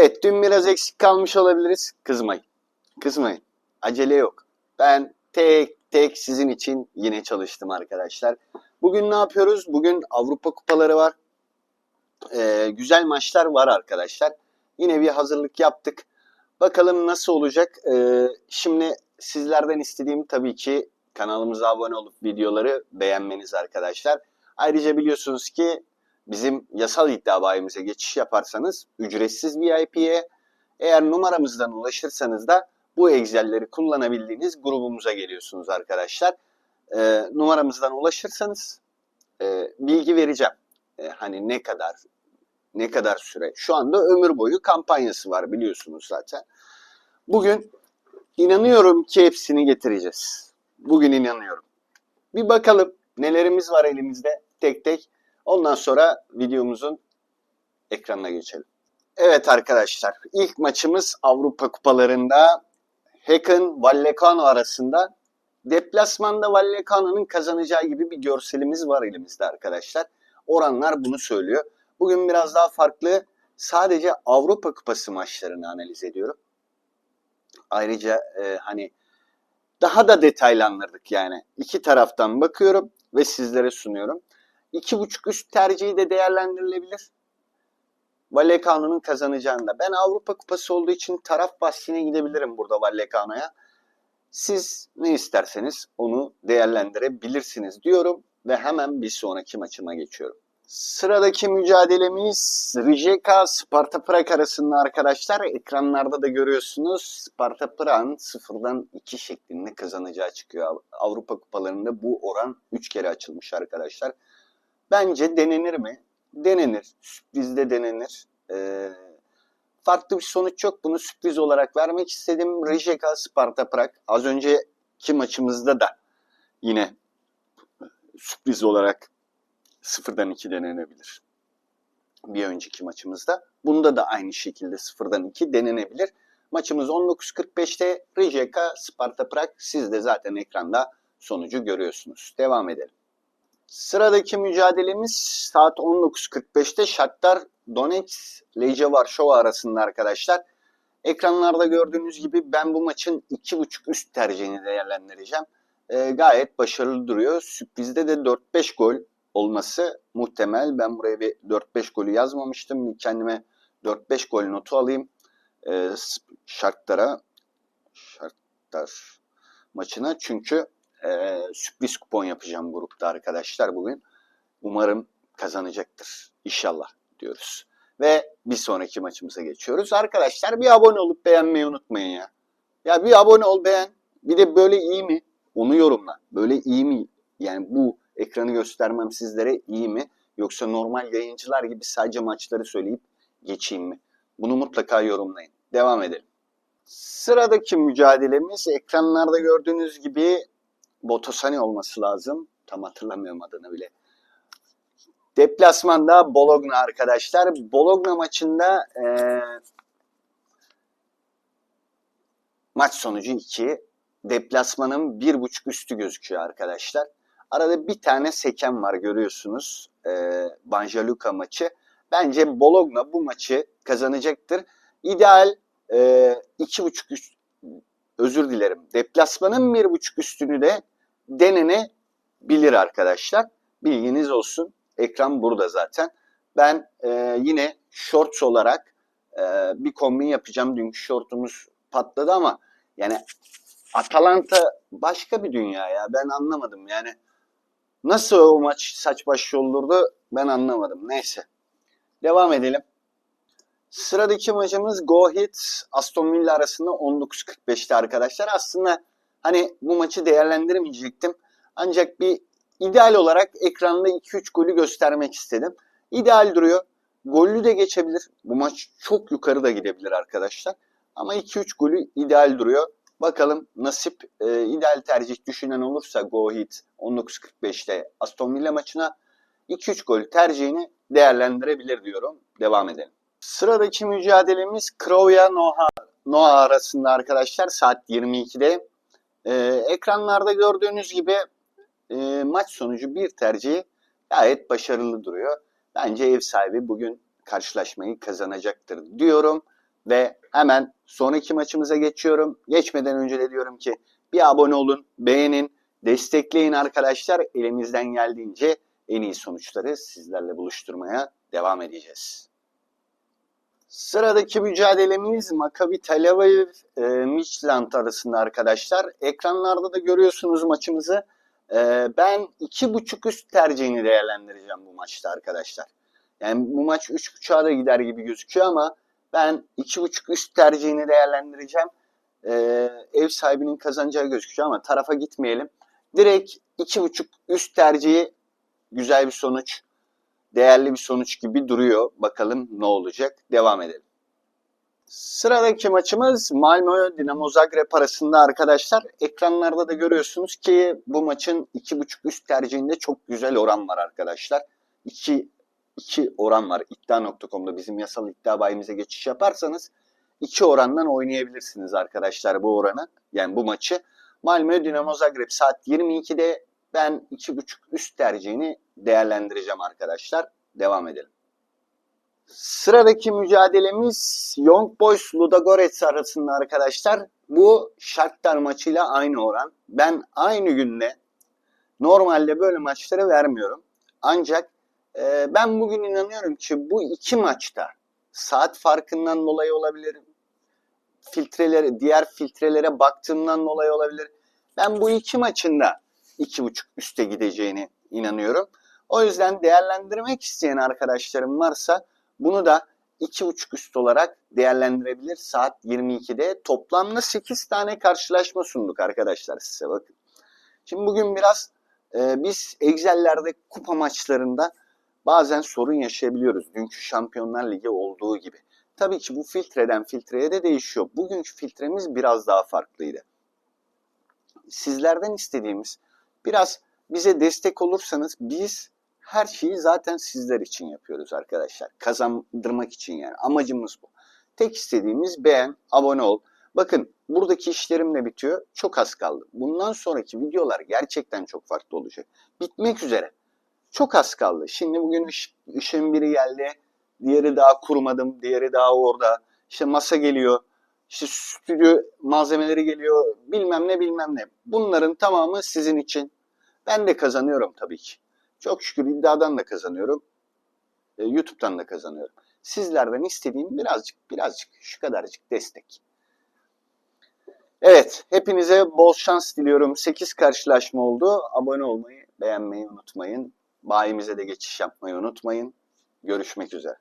Evet dün biraz eksik kalmış olabiliriz. Kızmayın. Kızmayın. Acele yok. Ben tek tek sizin için yine çalıştım arkadaşlar. Bugün ne yapıyoruz? Bugün Avrupa kupaları var. Ee, güzel maçlar var arkadaşlar. Yine bir hazırlık yaptık. Bakalım nasıl olacak. Ee, şimdi sizlerden istediğim tabii ki kanalımıza abone olup videoları beğenmeniz arkadaşlar. Ayrıca biliyorsunuz ki bizim yasal iddia bayimize geçiş yaparsanız ücretsiz VIP'ye eğer numaramızdan ulaşırsanız da bu Excel'leri kullanabildiğiniz grubumuza geliyorsunuz arkadaşlar. Ee, numaramızdan ulaşırsanız e, bilgi vereceğim. E, hani ne kadar ne kadar süre. Şu anda ömür boyu kampanyası var biliyorsunuz zaten. Bugün inanıyorum ki hepsini getireceğiz. Bugün inanıyorum. Bir bakalım nelerimiz var elimizde tek tek. Ondan sonra videomuzun ekranına geçelim. Evet arkadaşlar ilk maçımız Avrupa Kupalarında Hacken Vallecano arasında. Deplasmanda Vallecano'nun kazanacağı gibi bir görselimiz var elimizde arkadaşlar. Oranlar bunu söylüyor. Bugün biraz daha farklı. Sadece Avrupa Kupası maçlarını analiz ediyorum. Ayrıca e, hani daha da detaylandırdık yani. İki taraftan bakıyorum ve sizlere sunuyorum. İki buçuk üst tercihi de değerlendirilebilir. Vallecano'nun kazanacağında. Ben Avrupa Kupası olduğu için taraf bahsine gidebilirim burada Vallecano'ya. Siz ne isterseniz onu değerlendirebilirsiniz diyorum ve hemen bir sonraki maçıma geçiyorum. Sıradaki mücadelemiz Rijeka Sparta Prag arasında arkadaşlar. Ekranlarda da görüyorsunuz. Sparta Prag'ın sıfırdan 2 şeklinde kazanacağı çıkıyor. Avrupa kupalarında bu oran 3 kere açılmış arkadaşlar. Bence denenir mi? Denenir. Sürprizde denenir. Ee, farklı bir sonuç yok. Bunu sürpriz olarak vermek istedim. Rijeka Sparta Prag. Az önceki maçımızda da yine sürpriz olarak sıfırdan 2 denenebilir. Bir önceki maçımızda. Bunda da aynı şekilde sıfırdan 2 denenebilir. Maçımız 19.45'te Rijeka Sparta Prag. Siz de zaten ekranda sonucu görüyorsunuz. Devam edelim. Sıradaki mücadelemiz saat 19.45'te Shakhtar Donetsk Legia Varşova arasında arkadaşlar. Ekranlarda gördüğünüz gibi ben bu maçın 2.5 üst tercihini değerlendireceğim. Ee, gayet başarılı duruyor. Sürprizde de 4-5 gol olması muhtemel. Ben buraya bir 4-5 golü yazmamıştım. Kendime 4-5 gol notu alayım. Ee, Shakhtar'a Shakhtar maçına çünkü e, sürpriz kupon yapacağım grupta arkadaşlar bugün. Umarım kazanacaktır. İnşallah diyoruz. Ve bir sonraki maçımıza geçiyoruz. Arkadaşlar bir abone olup beğenmeyi unutmayın ya. Ya bir abone ol beğen. Bir de böyle iyi mi? Onu yorumla. Böyle iyi mi? Yani bu ekranı göstermem sizlere iyi mi? Yoksa normal yayıncılar gibi sadece maçları söyleyip geçeyim mi? Bunu mutlaka yorumlayın. Devam edelim. Sıradaki mücadelemiz ekranlarda gördüğünüz gibi Botosani olması lazım. Tam hatırlamıyorum adını bile. Deplasmanda Bologna arkadaşlar. Bologna maçında e, maç sonucu 2. Deplasmanın 1.5 üstü gözüküyor arkadaşlar. Arada bir tane seken var görüyorsunuz. E, Banjaluka maçı. Bence Bologna bu maçı kazanacaktır. İdeal e, 2.5 üst özür dilerim. Deplasmanın 1.5 üstünü de denenebilir arkadaşlar. Bilginiz olsun. Ekran burada zaten. Ben e, yine shorts olarak e, bir kombin yapacağım. Dünkü shortumuz patladı ama yani Atalanta başka bir dünya ya. Ben anlamadım yani. Nasıl o maç saç baş yoldurdu ben anlamadım. Neyse. Devam edelim. Sıradaki maçımız Go Hit Aston Villa arasında 19.45'te arkadaşlar. Aslında hani bu maçı değerlendiremeyecektim. Ancak bir ideal olarak ekranda 2-3 golü göstermek istedim. İdeal duruyor. Gollü de geçebilir. Bu maç çok yukarı da gidebilir arkadaşlar. Ama 2-3 golü ideal duruyor. Bakalım nasip e, ideal tercih düşünen olursa Go Hit 19.45'te Aston Villa maçına 2-3 gol tercihini değerlendirebilir diyorum. Devam edelim. Sıradaki mücadelemiz Kroya Noha, Noha arasında arkadaşlar saat 22'de. Ee, ekranlarda gördüğünüz gibi e, maç sonucu bir tercihi gayet başarılı duruyor. Bence ev sahibi bugün karşılaşmayı kazanacaktır diyorum Ve hemen sonraki maçımıza geçiyorum. Geçmeden önce de diyorum ki bir abone olun, beğenin, destekleyin arkadaşlar. Elimizden geldiğince en iyi sonuçları sizlerle buluşturmaya devam edeceğiz. Sıradaki mücadelemiz Maccabi Tel Aviv e, Midtjylland arasında arkadaşlar. Ekranlarda da görüyorsunuz maçımızı. E, ben iki buçuk üst tercihini değerlendireceğim bu maçta arkadaşlar. Yani bu maç üç buçuğa da gider gibi gözüküyor ama ben iki buçuk üst tercihini değerlendireceğim. E, ev sahibinin kazanacağı gözüküyor ama tarafa gitmeyelim. Direkt iki buçuk üst tercihi güzel bir sonuç değerli bir sonuç gibi duruyor. Bakalım ne olacak. Devam edelim. Sıradaki maçımız Malmö Dinamo Zagreb arasında arkadaşlar. Ekranlarda da görüyorsunuz ki bu maçın 2.5 üst tercihinde çok güzel oran var arkadaşlar. 2 2 oran var iddia.com'da bizim yasal iddia bayimize geçiş yaparsanız 2 orandan oynayabilirsiniz arkadaşlar bu oranı. Yani bu maçı. Malmö Dinamo Zagreb saat 22'de ben 2.5 üst tercihini değerlendireceğim arkadaşlar. Devam edelim. Sıradaki mücadelemiz Young Boys Ludogorets arasında arkadaşlar. Bu Shakhtar maçıyla aynı oran. Ben aynı günde normalde böyle maçları vermiyorum. Ancak e, ben bugün inanıyorum ki bu iki maçta saat farkından dolayı olabilir. Filtreleri, diğer filtrelere baktığımdan dolayı olabilir. Ben bu iki maçında iki buçuk üste gideceğini inanıyorum. O yüzden değerlendirmek isteyen arkadaşlarım varsa bunu da iki buçuk üst olarak değerlendirebilir. Saat 22'de toplamda 8 tane karşılaşma sunduk arkadaşlar size bakın. Şimdi bugün biraz e, biz Excel'lerde kupa maçlarında bazen sorun yaşayabiliyoruz. Dünkü Şampiyonlar Ligi olduğu gibi. Tabii ki bu filtreden filtreye de değişiyor. Bugünkü filtremiz biraz daha farklıydı. Sizlerden istediğimiz biraz bize destek olursanız biz her şeyi zaten sizler için yapıyoruz arkadaşlar. Kazandırmak için yani. Amacımız bu. Tek istediğimiz beğen, abone ol. Bakın buradaki işlerim de bitiyor. Çok az kaldı. Bundan sonraki videolar gerçekten çok farklı olacak. Bitmek üzere. Çok az kaldı. Şimdi bugün iş, işin biri geldi. Diğeri daha kurmadım. Diğeri daha orada. İşte masa geliyor. İşte stüdyo malzemeleri geliyor. Bilmem ne bilmem ne. Bunların tamamı sizin için. Ben de kazanıyorum tabii ki. Çok şükür iddiadan da kazanıyorum. E, YouTube'dan da kazanıyorum. Sizlerden istediğim birazcık birazcık şu kadarcık destek. Evet, hepinize bol şans diliyorum. 8 karşılaşma oldu. Abone olmayı, beğenmeyi unutmayın. Bayimize de geçiş yapmayı unutmayın. Görüşmek üzere.